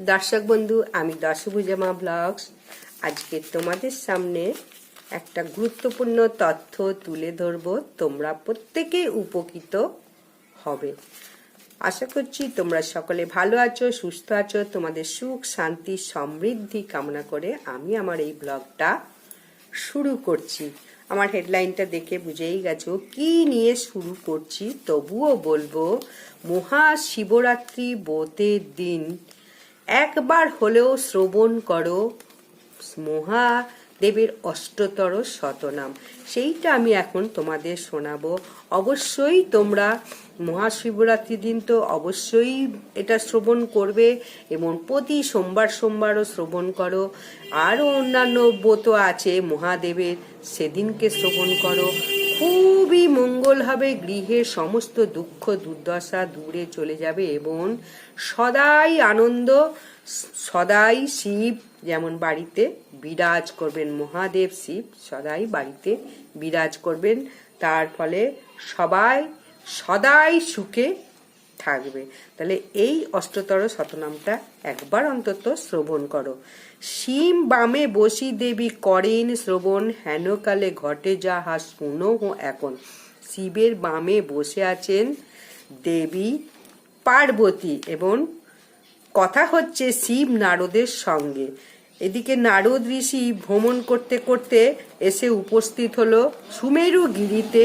দর্শক বন্ধু, আমি দশভুজামা ব্লগস। আজকে তোমাদের সামনে একটা গুরুত্বপূর্ণ তথ্য তুলে ধরব। তোমরা প্রত্যেকে উপকৃত হবে। আশা করছি তোমরা সকলে ভালো আছো, সুস্থ আছো। তোমাদের সুখ, শান্তি, সমৃদ্ধি কামনা করে আমি আমার এই ব্লগটা শুরু করছি। আমার হেডলাইনটা দেখে বুঝেই গেছো কি নিয়ে শুরু করছি। তবুও বলব, মহাশিবরাত্রি বোতের দিন। একবার হলেও শ্রবণ করো। মহা মহাদেবের অষ্টতর শতনাম। সেইটা আমি এখন তোমাদের শোনাবো। অবশ্যই তোমরা মহাশিবরাত্রি দিন তো অবশ্যই এটা শ্রবণ করবে এবং প্রতি সোমবার সোমবারও শ্রবণ করো। আরও অন্যান্য ব্রত আছে মহাদেবের, সেদিনকে শ্রবণ করো। খুবই মঙ্গল হবে গৃহের সমস্ত দুঃখ, দুর্দশা দূরে চলে যাবে এবং সদাই আনন্দ, সদাই শিব যেমন বাড়িতে বিরাজ করবেন, মহাদেব শিব সদাই বাড়িতে বিরাজ করবেন। তার ফলে সবাই সদাই সুখে থাকবে। তাহলে এই অষ্টতর শতনামটা একবার অন্তত শ্রবণ করো। শিম বামে বসি দেবী করেন শ্রবণ হেনকালে ঘটে যাহা শুনো এখন। শিবের বামে বসে আছেন দেবী পার্বতী এবং কথা হচ্ছে শিব নারদের সঙ্গে। এদিকে নারদ ঋষি ভ্রমণ করতে করতে এসে উপস্থিত হলো সুমেরু গিরিতে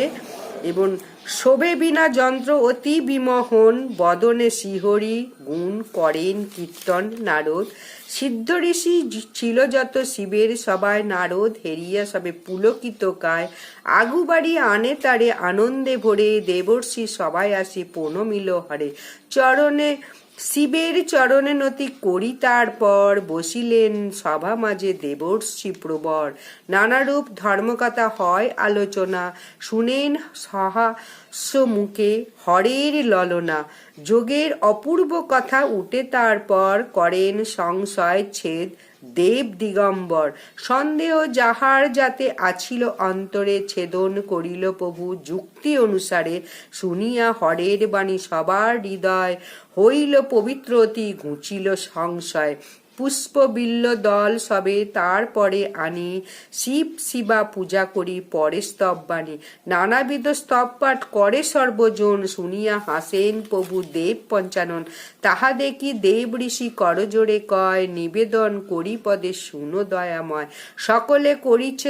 এবং শোভে বিনা যন্ত্র অতি বিমোহন, বদনে শিহরি, গুণ করেন কীর্তন নারদ। সিদ্ধ ঋষি ছিল যত শিবের সবাই নারদ হেরিয়া সবে পুলকিত কায়। আগু বাড়ি আনে তারে আনন্দে ভরে, দেবর্ষি সবাই আসি প্রণমিল হরে। চরণে শিবের চরণে নতি করি তারপর, বসিলেন সভা মাঝে দেবর্ষি প্রবর। নানারূপ ধর্মকথা হয় আলোচনা, শুনেন সহাস্য মুখে হরের ললনা। যোগের অপূর্ব কথা উঠে তারপর করেন সংশয় ছেদ দেব দিগম্বর, সন্দেহ যাহার যাতে আছিল অন্তরে ছেদন করিল প্রভু যুক্তি অনুসারে, শুনিয়া হরের বাণী সবার হৃদয় হইল পবিত্রতি ঘুচিল সংশয়। পুষ্প বিল্ল দল সবে তারপরে আনি। শিব শিবা পূজা করি, পরে স্তব বাণী। নানাবিধ স্তব পাঠ করে সর্বজন, শুনিয়া হাসেন প্রভু দেব পঞ্চানন। তাহা দেখি দেব ঋষি করজোড়ে কয়, নিবেদন করি পদে শুনো দয়াময়। সকলে করিছে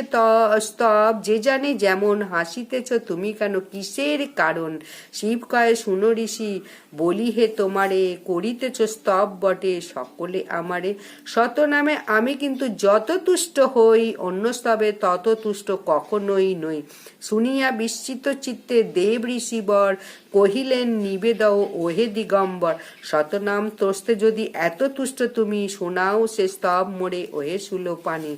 স্তব, যে জানে যেমন হাসিতেছ তুমি কেন, কিসের কারণ? শিব কয়, শুনো ঋষি বলি হে তোমারে করিতেছ স্তব বটে, সকলে আমারে শত নামে আমি কিন্তু যত তুষ্ট হই, অন্য স্তবে তত তুষ্ট কখনোই নই। শুনিয়া বিস্মিত চিত্তে দেব ঋষিবর কহিলেন, নিবেদও ওহে দিগম্বর শতনাম তোস্তে যদি এত তুষ্ট তুমি, শোনাও সে স্তব মোড়ে ওহে সুলো পানি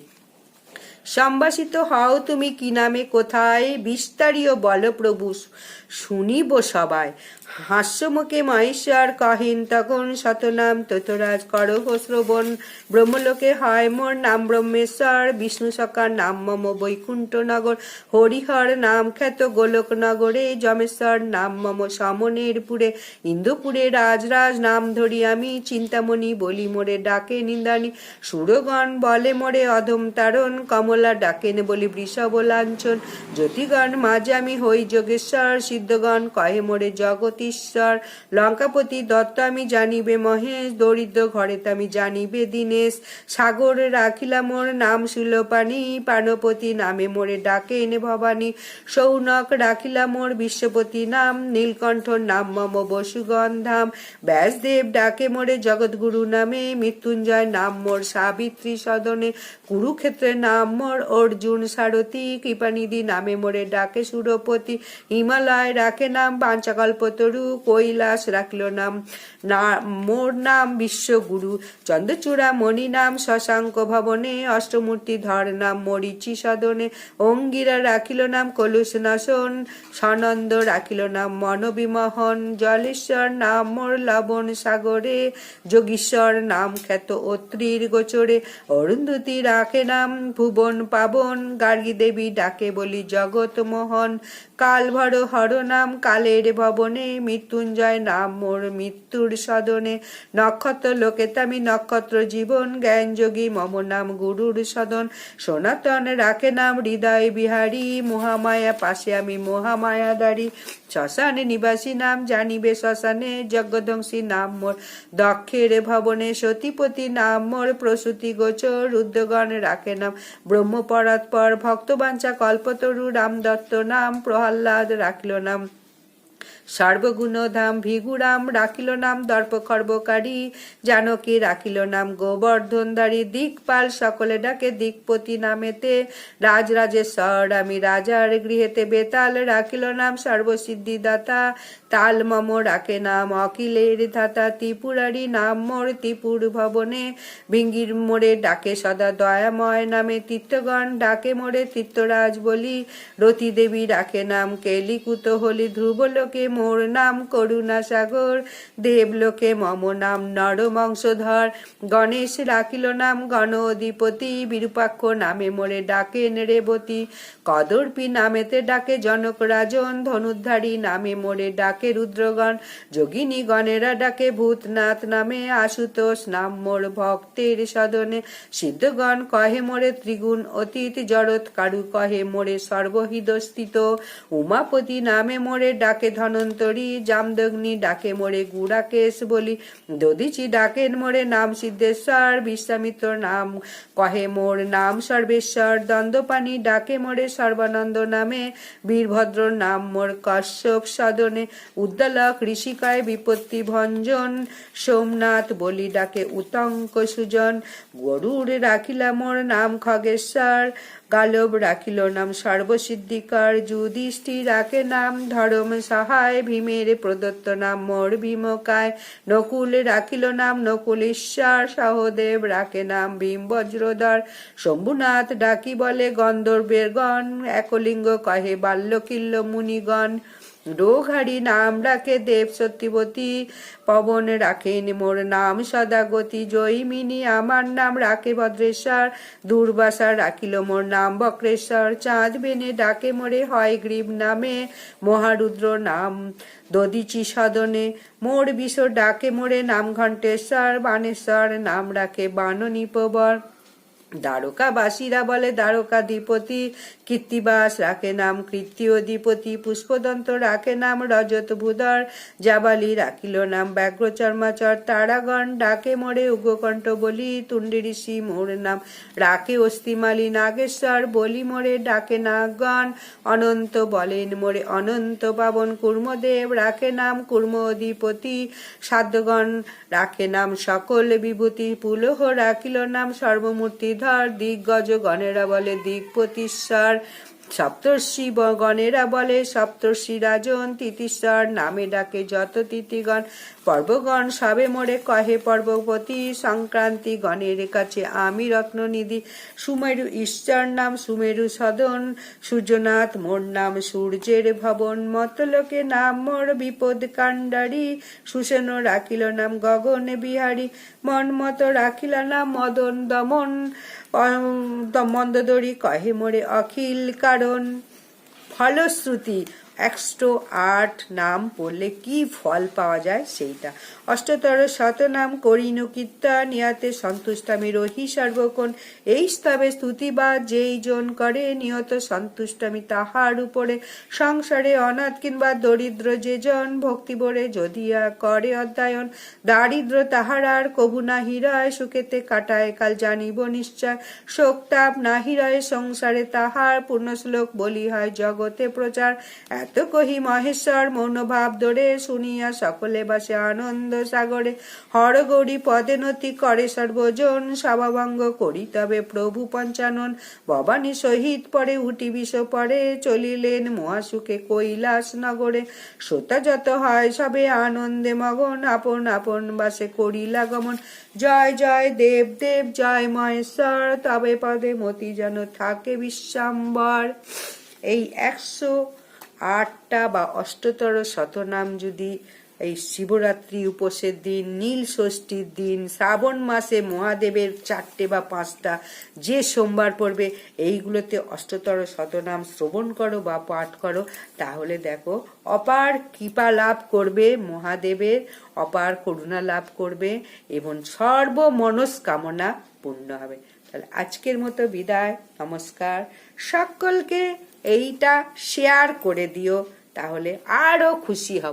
সম্ভাষিত হও তুমি কি নামে কোথায়, বিস্তারীয় বল প্রভু, শুনিব সবাই। হাস্যমুখে মহেশ্বর কহেন, তখন শতনাম ততরাজ করহ শ্রবণ। ব্রহ্মলোকে হয় মোর নাম ব্রহ্মেশ্বর, বিষ্ণু সকার নাম মম বৈকুণ্ঠ নগর। হরিহর নাম খ্যাত গোলক নগরে, যমেশ্বর নাম মম সমনের পুরে। ইন্দুপুরে রাজরাজ নাম ধরি আমি, চিন্তামণি বলি মোরে ডাকে নিন্দানি। সুরগণ বলে মোরে অধম তারণ, কমলা ডাকেন বলি বৃষভ লাঞ্ছন জ্যোতিগণ মাঝে আমি হই যোগেশ্বর, সিদ্ধগণ কহে মোরে জগতীশ্বর। লঙ্কাপতি দত্ত আমি জানিবে মহেশ, দরিদ্র ঘরে আমি জানিবে দীনেশ। সাগরে রাখিলা মোর নাম সুলোপানি পানপতি নামে মোরে ডাকে এনে ভবানী। সৌনক রাখিলা মোর বিশ্বপতি নাম, নীলকণ্ঠ নাম মম বসুগণ ধাম ব্যাসদেব ডাকে মোরে জগৎগুরু নামে, মৃত্যুঞ্জয় নাম মোর সাবিত্রী সদনে। কুরুক্ষেত্রের নাম মোর অর্জুন, সারথী, কৃপানিধি নামে মোরে ডাকে সুরপতি, হিমালয় রাখে নাম পাঞ্চাকল্পতরু কৈলাস রাখল নাম। না, মোর নাম বিশ্বগুরু, চন্দ্রচূড়া মণি নাম, শশাঙ্ক ভবনে, অষ্টমূর্তি ধর নাম, মরিচি সদনে, অঙ্গিরা রাখিল নাম, কলুষ নাশন সনন্দ রাখিল নাম, মনবিমোহন, জলেশ্বর নাম, মোর লবণ সাগরে, যোগীশ্বর নাম, খ্যাত অত্রির গোচরে, অরুন্ধতি রাখে নাম, ভুবন ভুবন পাবন, গার্গী দেবী ডাকে বলি, জগৎ মোহন, কাল ভর হর নাম কালের ভবনে মৃত্যুঞ্জয় নাম, মোর মৃত্যুর সদনে নক্ষত্র লোকে তামি নক্ষত্র জীবন, জ্ঞান যোগী, মম নাম গুরুর সদন, সনাতন রাখে নাম হৃদয় বিহারী, মহামায়া পাশে আমি মহামায়া দাঁড়ি শ্মশানে নিবাসী নাম জানিবে শ্মশানে যজ্ঞধ্বংসী নাম মোর দক্ষের ভবনে সতীপতি নাম মোর প্রসূতি গোচর রুদ্রগণ রাখে নাম ব্রহ্মপরাৎপর ভক্তবাঞ্ছা কল্পতরু রাম দত্ত নাম প্রহ্লাদ রাখিল নাম। সর্বগুণধাম ভিগুরাম রাখিল নাম দর্প খর্বকারী জানকী রাখিল নাম গোবর্ধনধারী দিকপাল সকলে ডাকে দিকপতি নামেতে। রাজরাজেশ্বর আমি রাজার গৃহেতে বেতাল রাখিল নাম সর্বসিদ্ধিদাতা। তাল মম রাখে নাম অকিলের ধাতা ত্রিপুরারি নাম, মোর ত্রিপুর ভবনে ভিঙ্গির মোড়ে ডাকে সদা দয়াময় নামে তীর্থগণ, ডাকে মোড়ে তীর্থরাজ বলি, রতি দেবী রাখে নাম, কেলিকুত হলি ধ্রুবলোকে মোর নাম, করুণা সাগর দেবলোকে মম নাম নরমংশধর গণেশ রাখিল নাম, গণ অধিপতি বিরূপাক্ষ নামে মোরে ডাকে রেবতী, কদর্পী নামেতে ডাকে জনক রাজন, ধনুদ্ধারী নামে মোরে ডাকে রুদ্রগণ যোগিনী গণেরা ডাকে ভূতনাথ নামে আশুতোষ, নাম মোর ভক্তের সদনে। সিদ্ধগণ কহে মোরে ত্রিগুণ, অতীত জড়ত কারু কহে মোরে সর্বহিদস্থিত উমাপতি নামে মোরে ডাকে ধনন্তরী, জামদগ্নি ডাকে মোরে গুড়াকেশ বলি। দদিচি ডাকেন মোরে নাম সিদ্ধেশ্বর, বিশ্বামিত্র নাম কহে মোর নাম সর্বেশ্বর। দন্দপানি ডাকে মোরে সর্বানন্দ নামে, বীরভদ্র নাম মোর কশ্যপ সদনে। উদ্দালক ঋষিকায় বিপত্তি ভঞ্জন, সোমনাথ বলি ডাকে উতঙ্ক সুজন, গরুর রাখিলা মোর নাম খগেশ্বর, গালব রাখিল নাম সর্বসিদ্ধিকার, যুধিষ্ঠি রাখে নাম ধরম সহায়, ভীমের প্রদত্ত নাম মোর ভীমকায়, নকুল রাখিল নাম নকুলেশ্বর, সহদেব রাখে নাম ভীম বজ্রধর শম্ভুনাথ ডাকি বলে গন্ধর্বের গণ, একলিঙ্গ কহে বাল্যকিল্ল মুনিগণ। রোঘারি নাম রাখে দেব সত্যবতী, পবন রাখেন মোর নাম সদাগতি, জয়মিনী আমার নাম রাখে ভদ্রেশ্বর, দুর্বাসা রাখিল মোর নাম বক্রেশ্বর, চাঁদ বেনে ডাকে মোরে হয় গ্রীব নামে, মহারুদ্র নাম দদিচি সদনে, মোর বিষ ডাকে মোরে নাম ঘণ্টেশ্বর, বানেশ্বর নাম রাখে বাননীপবর দ্বারকাবাসীরা বলে দ্বারকাধিপতি কীর্তিবাস রাখে নাম কৃত্তি অধিপতি, পুষ্পদন্ত রাখে নাম রজত ভূধর, জাবালি রাখিল নাম ব্যাঘ্র চর্মাচর, তারাগণ ডাকে মোড়ে উগ্রকণ্ঠ বলি, তুণ্ডি ঋষি মোর নাম রাখে অস্থিমালি নাগেশ্বর, বলি মোড়ে ডাকে নাগগণ, অনন্ত বলেন মোড়ে অনন্ত পাবন কুর্মদেব, রাখে নাম কুর্ম অধিপতি, সাধ্যগণ রাখে নাম সকল বিভূতি, পুলহ রাখিল নাম সর্বমূর্তিধর দিগ্গজ গণেরা বলে দিকপতিশ্বর সপ্তর্ষি গণেরা বলে, সপ্তর্ষি রাজন তিতিশ্বর নামে ডাকে যত তিথিগণ পর্বগণ সবে মোড়ে কহে, পর্বপতি সংক্রান্তি গণের কাছে আমি রত্ননিধি। সুমেরু ঈশ্বর নাম, সুমেরু সদন। সূর্যনাথ মোর নাম, সূর্যের ভবন। মতলোকে নাম, মোর বিপদ কাণ্ডারি। সুসেন রাখিল নাম, গগন বিহারী। মন মত রাখিল নাম, মদন দমন। মন্দদরি কহে মোরে অখিল কারণ। ফলশ্রুতি একশো আট নাম পড়লে কি ফল পাওয়া যায় সেইটা। অষ্টতর শতনাম করিনু কীর্তন, ইহাতে সন্তুষ্টামি রহি সর্বক্ষণ। এই স্তবে স্তুতিবাদ যেই জন করে, নিহত সন্তুষ্টামি তাহার উপরে। সংসারে অনাথ কিংবা দরিদ্র যে জন ভক্তিবরে যদিয়া করে অধ্যায়ন। দারিদ্র তাহার আর কবু না হীরায় সুখেতে কাটায় কাল জানিব নিশ্চয়। শোক তাপ না হীরায় সংসারে তাহার পূর্ণ শ্লোক বলি হয় জগতে প্রচার। কহি মহেশ্বর, মনোভাব ধরে শুনিয়া সকলে বাসে আনন্দ সাগরে। হরগৌরী পদে নতি করে সর্বজন সভাভঙ্গ করি, তবে প্রভু পঞ্চানন ভবানী সহিত পরে উটি বিষ পরে চলিলেন মহাসুখে কৈলাস নগরে শ্রোতা যত হয় সবে আনন্দে মগন, আপন আপন বাসে করিলা গমন। জয় জয় দেব দেব, জয় মহেশ্বর, তবে পদে মতি যেন থাকে বিশ্বাম্বর। এই একশো আটটা বা অষ্টতর শতনাম যদি এই শিবরাত্রি উপোসের দিন, নীল ষষ্ঠীর দিন, শ্রাবণ মাসে মহাদেবের চারটে বা পাঁচটা, যে সোমবার পড়বে, এইগুলোতে অষ্টতর শতনাম শ্রবণ করো বা পাঠ করো। তাহলে দেখো, অপার কৃপা লাভ করবে মহাদেবের, অপার করুণা লাভ করবে, এবং সর্বমনস্কামনা পূর্ণ হবে। তাহলে আজকের মতো বিদায়, নমস্কার। সকলকে এইটা শেয়ার করে দিও তাহলে আরও খুশি হব।